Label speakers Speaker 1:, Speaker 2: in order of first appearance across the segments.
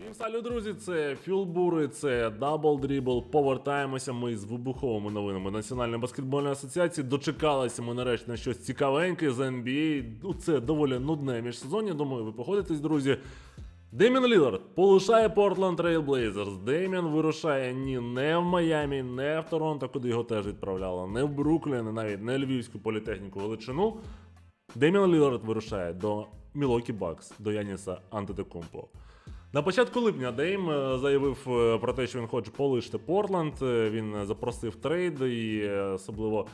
Speaker 1: Всім салют, друзі! Це Філбури, це Дабл Дрібл. Повертаємося ми з вибуховими новинами Національної баскетбольної асоціації. Дочекалися ми нарешті на щось цікавеньке з NBA. Ну, це доволі нудне міжсезоння. Думаю, ви походитесь, друзі. Демін Лілард полишає Портленд Блейзерс. Демін вирушає ні не в Майамі, не в Торонто, куди його теж відправляли, не в Бруклін, навіть не Львівську політехніку величину. Демін Лілард вирушає до Мілокі Бакс, до Яніса Антетекумпо. На початку липня Дейм е, заявив е, про те, що він хоче полишити Портленд. Е, Він запросив трейд і особливо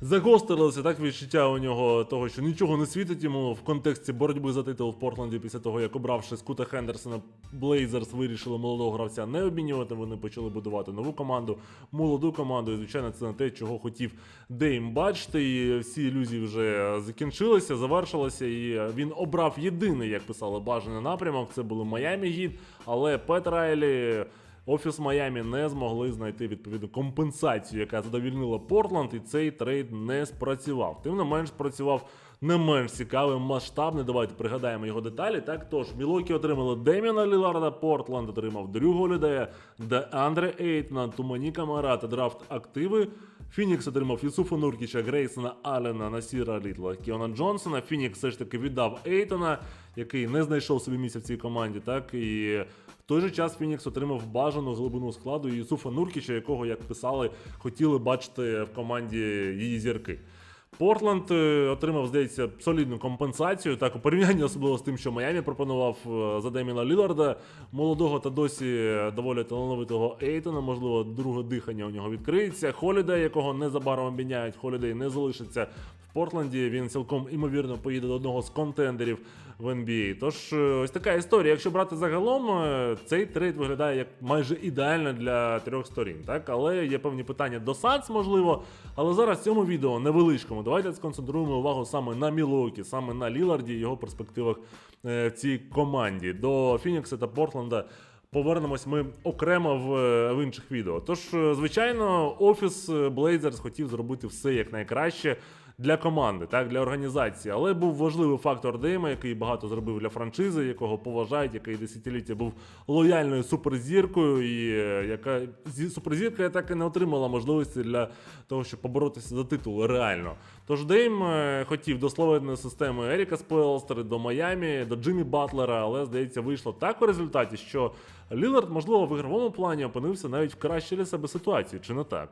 Speaker 1: загострилося так відчуття у нього того, що нічого не світить йому в контексті боротьби за титул в Портленді після того, як обравши Скута Хендерсона, Блейзерс вирішили молодого гравця не обмінювати. Вони почали будувати нову команду, молоду команду. І звичайно, це не те, чого хотів Дейм бачити. І всі ілюзії вже закінчилися, завершилися. І він обрав єдиний, як писали, бажаний напрямок. Це були Майамі Гіт, але Пет Райлі. Офіс Майами не змогли знайти відповідну компенсацію, яка задовільнила Портланд, і цей трейд не спрацював. Тим не менш, працював. не менш цікавий, масштабний. Давайте пригадаємо його деталі. Так тож Мілокі отримали Деміна Ліларда, Портланд отримав Дрю Голідея, де Андре Ейтна, Тумані Камара та драфт активи. Фінікс отримав Юсуфа Нуркіча, Грейсона Алена, Насіра Літла, Кіона Джонсона. Фінікс все ж таки віддав Ейтона, який не знайшов собі місця в цій команді. Так і в той же час Фінікс отримав бажану глибину складу Юсуфа Нуркіча, якого, як писали, хотіли бачити в команді її зірки. Портленд е, отримав, здається, солідну компенсацію. Так, у порівнянні особливо з тим, що Майамі пропонував е, за Деміна Ліларда, молодого та досі доволі талановитого Ейтона. Можливо, друге дихання у нього відкриється. Холідей, якого незабаром обміняють, Холідей не залишиться Портленді. Він цілком імовірно поїде до одного з контендерів в NBA. Тож е, ось така історія. Якщо брати загалом, е, цей трейд виглядає як майже ідеально для трьох сторін. Так, але є певні питання до Санс, можливо. Але зараз в цьому відео невеличкому. Давайте сконцентруємо увагу саме на Мілокі, саме на Ліларді і його перспективах е, в цій команді. До Фінікса та Портленда. Повернемось ми окремо в, в інших відео. Тож, звичайно, офіс Blazers хотів зробити все як найкраще для команди, так для організації. Але був важливий фактор Дейма, який багато зробив для франшизи, якого поважають, який десятиліття був лояльною суперзіркою, і е, яка суперзірка так і не отримала можливості для того, щоб поборотися за титул реально. Тож Дейм е, хотів до словетної системи Еріка Спелстера, до Майамі, до Джиммі Батлера, але здається, вийшло так у результаті, що Лілард, можливо, в ігровому плані опинився навіть в кращій для себе ситуації, чи не так?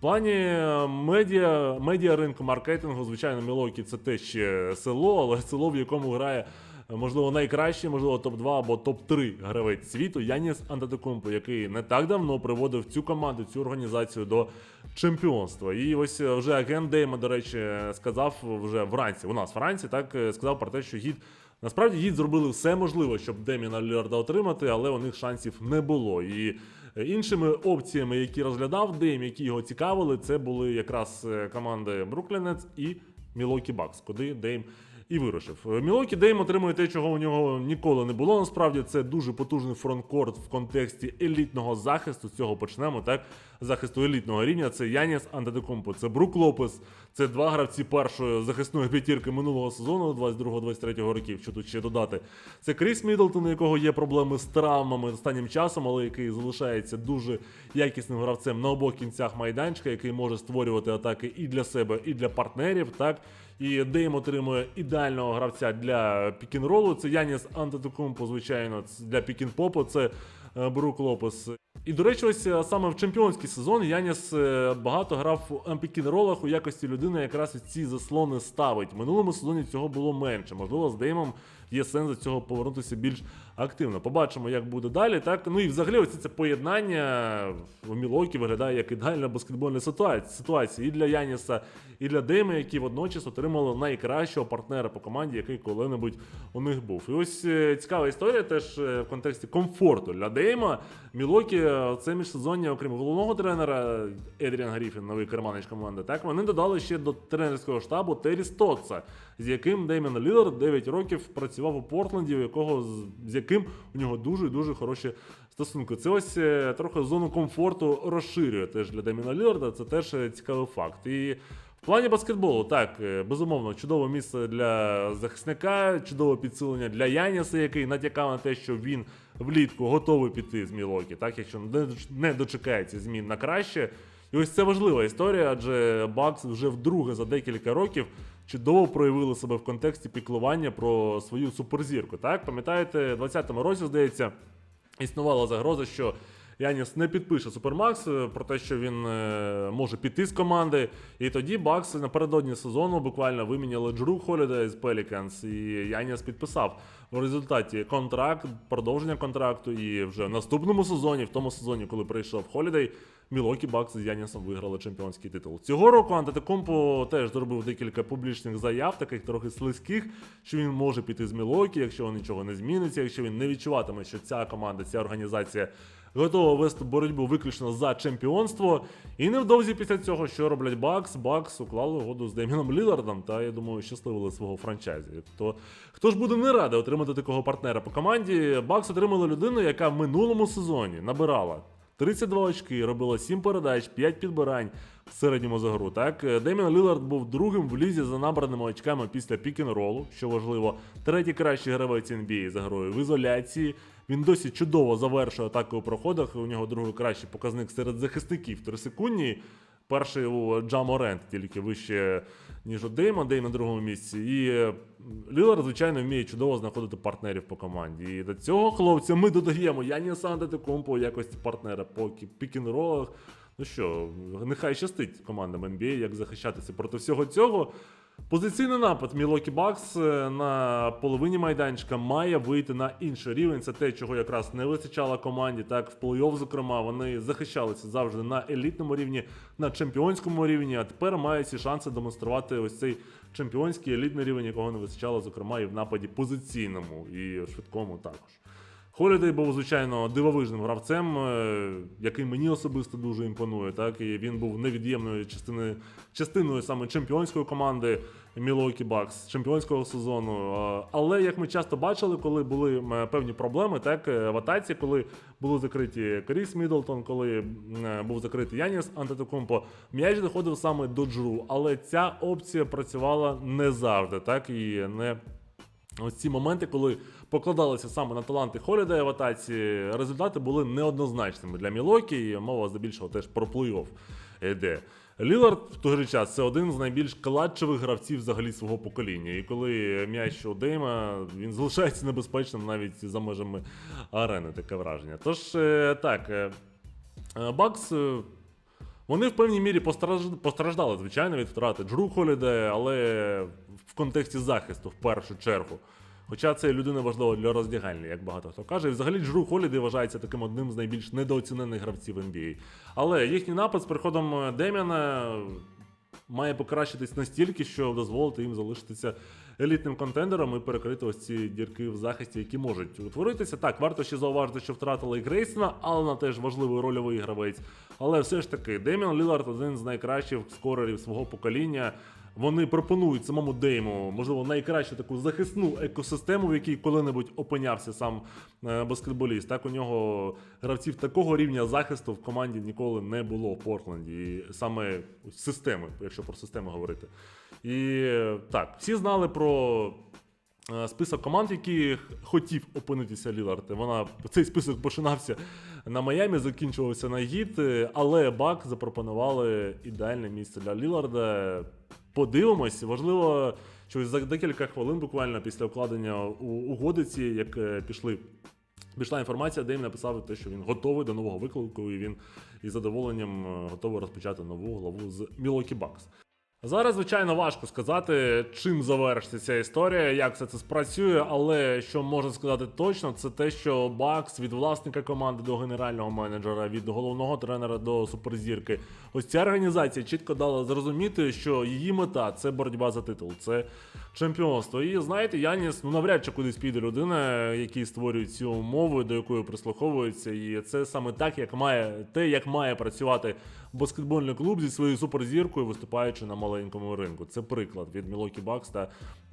Speaker 1: Плані е, медіа, медіа ринку, маркетингу, звичайно, Мілокі це те ще село, але село, в якому грає, е, можливо, найкращий, можливо, топ-2 або топ-3 гравець світу Яніс Антетокумпо, який не так давно приводив цю команду, цю організацію до чемпіонства. І ось е, вже агент Дейма, до речі, сказав вже вранці, у нас вранці, так сказав про те, що гід. Насправді гід зробили все можливе, щоб Деміна Ліларда отримати, але у них шансів не було. І іншими опціями, які розглядав Дейм, які його цікавили, це були якраз е, команди Бруклінець і Мілокі Бакс, куди Дейм і вирушив. Е, Мілокі Дейм отримує те, чого у нього ніколи не було. Насправді це дуже потужний фронткорт в контексті елітного захисту. З цього почнемо. Так, захисту елітного рівня. Це Яніс Антетокумпо, це Брук Лопес. Це два гравці першої захисної п'ятірки минулого сезону, 22-23 років. Що тут ще додати? Це Кріс Мідлтон, у якого є проблеми з травмами останнім часом, але який залишається дуже якісним гравцем на обох кінцях майданчика, який може створювати атаки і для себе, і для партнерів. Так і Дейм отримує ідеального гравця для пікінролу. Це Яніс Антетокумпо, звичайно, для пікінпопу. Це е, Брук Лопес. І, до речі, ось е, саме в чемпіонський сезон Яніс е, багато грав у ампікінролах у якості людини, якраз і ці заслони ставить. В минулому сезоні цього було менше. Можливо, з Деймом є сенс до цього повернутися більш активно. Побачимо, як буде далі. Так, ну і взагалі, ось це поєднання в Мілокі виглядає як ідеальна баскетбольна ситуація, і для Яніса, і для Дейма, які водночас отримали найкращого партнера по команді, який коли-небудь у них був. І ось е, цікава історія теж е, в контексті комфорту для Дейма. Мілокі е, це міжсезоння, окрім головного тренера Едріан Гріфін, новий керманич команди. Так вони додали ще до тренерського штабу Террі Стотса, з яким Деймен Лілард 9 років працював у Портленді, у якого з- з яким у нього дуже дуже хороші стосунки. Це ось е, трохи зону комфорту розширює теж для Деміна Ліларда. Це теж е, цікавий факт. І В плані баскетболу, так, е, безумовно, чудове місце для захисника, чудове підсилення для Яніса, який натякав на те, що він влітку готовий піти з Мілокі, так, якщо не дочекається змін на краще. І ось це важлива історія, адже Бакс вже вдруге за декілька років чудово проявили себе в контексті піклування про свою суперзірку. Так, пам'ятаєте, в 20-му році, здається, існувала загроза, що Яніс не підпише Супермакс про те, що він е, може піти з команди. І тоді Бакс напередодні сезону буквально виміняли Джру Холіда з Pelicans, і Яніс підписав в результаті контракт, продовження контракту. І вже в наступному сезоні, в тому сезоні, коли прийшов Холідей, Мілокі Бакс з Янісом виграли чемпіонський титул. Цього року Антетокумпо теж зробив декілька публічних заяв, таких трохи слизьких, що він може піти з Мілокі, якщо нічого не зміниться, якщо він не відчуватиме, що ця команда, ця організація готова вести боротьбу виключно за чемпіонство. І невдовзі після цього, що роблять Бакс, Бакс уклали угоду з Деміном Лілардом та я думаю, щасливили свого франчайзі. То хто ж буде не радий отримати такого партнера по команді? Бакс отримали людину, яка в минулому сезоні набирала 32 очки, робила 7 передач, 5 підбирань в середньому за гру. Так, Демін Лілард був другим в лізі за набраними очками після пік-н-ролу, що важливо. Третій кращий гравець NBA за грою в ізоляції. Він досі чудово завершує атаки у проходах. У нього другий кращий показник серед захисників трисекундні. Перший у Джаморент, тільки вище, ніж у Дейма, Дейм на другому місці. І е, Лілар, звичайно, вміє чудово знаходити партнерів по команді. І до цього хлопця ми додаємо Яні Антетокумпо у якості партнера по пікінролах. Ну що, нехай щастить командам NBA, як захищатися проти всього цього. Позиційний напад Мілокі Бакс е, на половині майданчика має вийти на інший рівень. Це те, чого якраз не вистачало команді. Так, в плей-офф, зокрема, вони захищалися завжди на елітному рівні, на чемпіонському рівні. А тепер мають всі шанси демонструвати ось цей чемпіонський елітний рівень, якого не вистачало, зокрема, і в нападі позиційному і швидкому також. Холідей був, звичайно, дивовижним гравцем, е, який мені особисто дуже імпонує. Так? І він був невід'ємною частиною, частиною саме чемпіонської команди Milwaukee Bucks, чемпіонського сезону. Е, Але як ми часто бачили, коли були певні проблеми, так, е, в атаці, коли були закриті Кріс Міддлтон, коли був закритий Яніс Антетокумпо, м'яч доходив саме до Джру. Але ця опція працювала не завжди, так і не Ось ці моменти, коли покладалися саме на таланти Холідея в атаці, результати були неоднозначними для Мілокі, і мова здебільшого теж про плей-офф йде. Лілард в той же час це один з найбільш кладчевих гравців взагалі свого покоління. І коли м'яч у Дейма, він залишається небезпечним навіть за межами арени, таке враження. Тож, е, так, е, е, Бакс. е, вони в певній мірі постраждали, звичайно, від втрати Джру Холідея, але в контексті захисту в першу чергу. Хоча це людина важлива для роздягальні, як багато хто каже. І взагалі Джру Холідей вважається таким одним з найбільш недооцінених гравців NBA. Але їхній напад з приходом Дем'яна має покращитись настільки, що дозволити їм залишитися елітним контендером і перекрити ось ці дірки в захисті, які можуть утворитися. Так, варто ще зауважити, що втратили і Грейсона, Аллена теж важливий рольовий гравець. Але все ж таки, Деміан Лілард один з найкращих скорерів свого покоління. Вони пропонують самому Дейму, можливо, найкращу таку захисну екосистему, в якій коли-небудь опинявся сам е, баскетболіст. Так у нього гравців такого рівня захисту в команді ніколи не було в Портленді. І саме системи, якщо про систему говорити. І так, всі знали про е, список команд, які хотів опинитися Лілард. Вона цей список починався на Майамі, закінчувався на гід, е, але Бак запропонували ідеальне місце для Ліларда. Подивимось, важливо, що за декілька хвилин, буквально після укладення у угодиці, як е, пішли. Пішла інформація, де їм написав те, що він готовий до нового виклику, і він із задоволенням е, готовий розпочати нову главу з Milwaukee Bucks. Зараз, звичайно, важко сказати, чим завершиться ця історія, як все це спрацює, але що можна сказати точно, це те, що Бакс від власника команди до генерального менеджера, від головного тренера до суперзірки. Ось ця організація чітко дала зрозуміти, що її мета це боротьба за титул, це чемпіонство. І знаєте, Яніс ну навряд чи кудись піде людина, який створює ці умови, до якої прислуховується. І це саме так, як має те, як має працювати баскетбольний клуб зі своєю суперзіркою, виступаючи на маленькому ринку. Це приклад від Мілокі Бакс та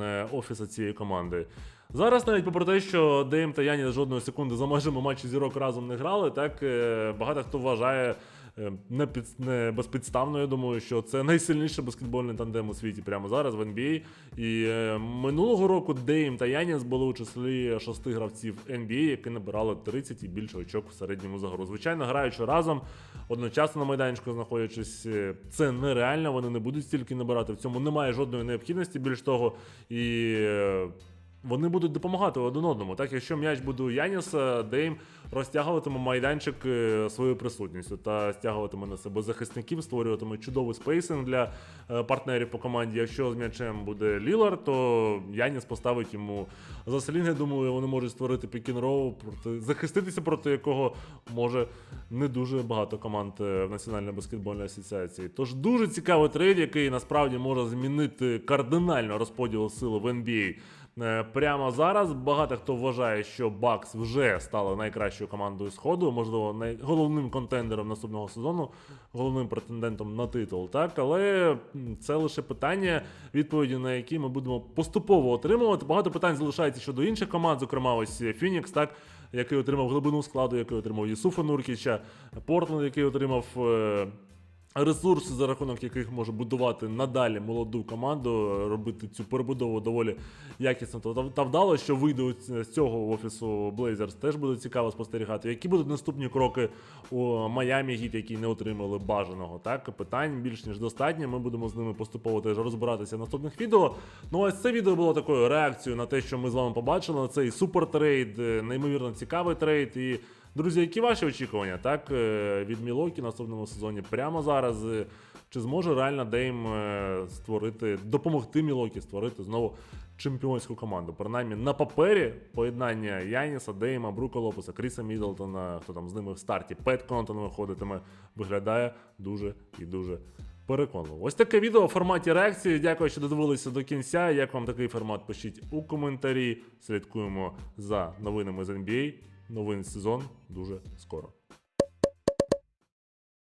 Speaker 1: е, офіса цієї команди. Зараз, навіть попри те, що Дейм та Яні жодної секунди за межами матчу зірок разом не грали, так е, багато хто вважає. Е, Не, під, не безпідставно, я думаю, що це найсильніший баскетбольний тандем у світі прямо зараз в NBA. І е, минулого року Дейм та Яніс були у числі шести гравців NBA, які набирали 30 і більше очок в середньому за гру. Звичайно, граючи разом, одночасно на майданчику знаходячись, е, це нереально. Вони не будуть стільки набирати. В цьому немає жодної необхідності. Більш того, і вони будуть допомагати один одному. Так, якщо м'яч буде у Яніса, Дейм розтягуватиме майданчик е, своєю присутністю та стягуватиме на себе захисників, створюватиме чудовий спейсинг для е, партнерів по команді. Якщо з м'ячем буде Лілар, то Яніс поставить йому засеління. Думаю, вони можуть створити пікінроу, проти захиститися проти якого може не дуже багато команд е, в Національній баскетбольній асоціації. Тож дуже цікавий трейд, який насправді може змінити кардинально розподіл сили в NBA. Е, Прямо зараз багато хто вважає, що Бакс вже стали найкращою командою сходу, можливо, най... головним контендером наступного сезону, головним претендентом на титул. Так, але це лише питання, відповіді на які ми будемо поступово отримувати. Багато питань залишається щодо інших команд, зокрема, ось Фінікс, так. Який отримав глибину складу, який отримав Єсуфа Нуркіча, Портленд, який отримав е, ресурси, за рахунок яких може будувати надалі молоду команду, робити цю перебудову доволі якісно та, та вдало, що вийде з цього офісу Blazers, теж буде цікаво спостерігати. Які будуть наступні кроки у Майамі Гіт, які не отримали бажаного? Так, питань більш ніж достатньо. Ми будемо з ними поступово теж розбиратися в наступних відео. Ну ось це відео було такою реакцією на те, що ми з вами побачили. Цей супертрейд, е, неймовірно цікавий трейд. І Друзі, які ваші очікування так е, від Мілокі наступному сезоні прямо зараз? Е, Чи зможе реально Дейм е, створити, допомогти Мілокі створити знову чемпіонську команду? Принаймні на папері поєднання Яніса, Дейма, Брука Лопеса, Кріса Мідлтона, хто там з ними в старті, Пет Контон виходитиме, виглядає дуже і дуже. Переконливо. Ось таке відео в форматі реакції. Дякую, що додивилися до кінця. Як вам такий формат? Пишіть у коментарі. Слідкуємо за новинами з NBA. Новин сезон дуже скоро.